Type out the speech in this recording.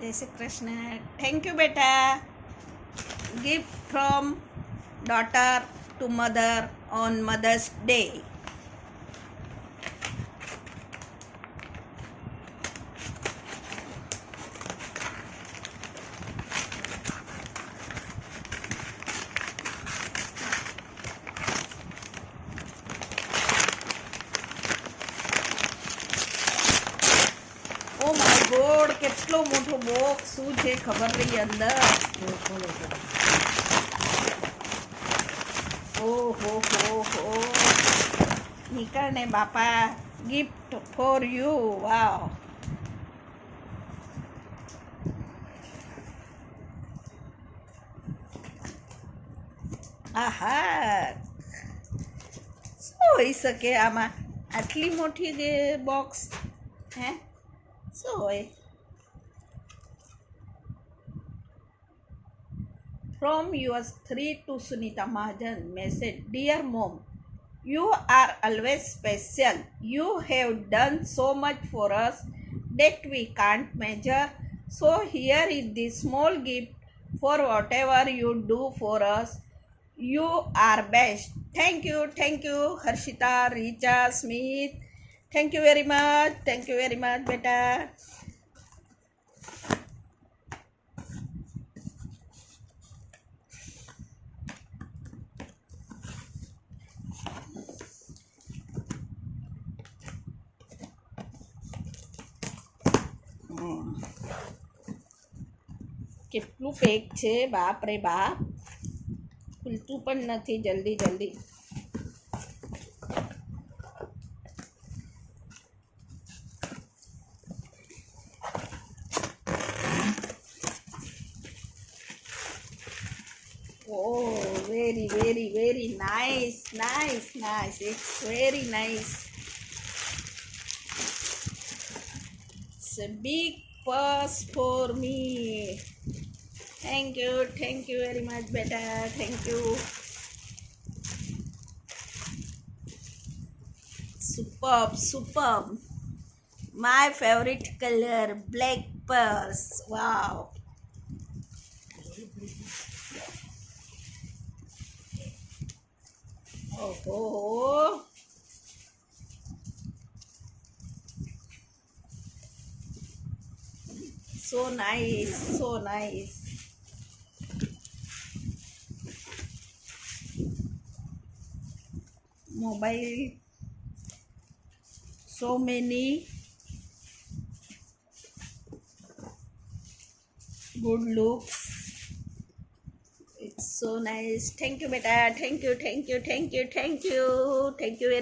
જય Shri Krishna thank you બેટા gift from daughter to mother on mother's day ઓ કેટલો મોટો બોક્સ શું છે ખબર નહીં અંદર. ઓહો, હો હો. નીકળ ને બાપા ગિફ્ટ ફોર યુ વાવ આહા. શું હોઈ શકે આમાં? આટલી મોટી જે બોક્સ હે? So, eh, From your 3 to Sunita Mahajan, message Dear Mom, you are always special. You have done so much for us that we can't measure. So here is the small gift for whatever you do for us. You are best. Thank you, thank you, Harshita, Richa, Smith. Thank you very much. Thank you very much, beta. હમ. કેટલું pack છે બાપ રે બાપ ખુલતું પણ નથી જલ્દી જલ્દી Oh, very, very, very nice, nice, nice. It's very nice. It's a big purse for me. Thank you, thank you very much, beta. Thank you. Superb, superb. My favorite color, black purse. Wow. โอ้โหโซนไอโซนไอโมบาย so many good looks So nice. Thank you, beta. Thank you, thank you, thank you, thank you, thank you very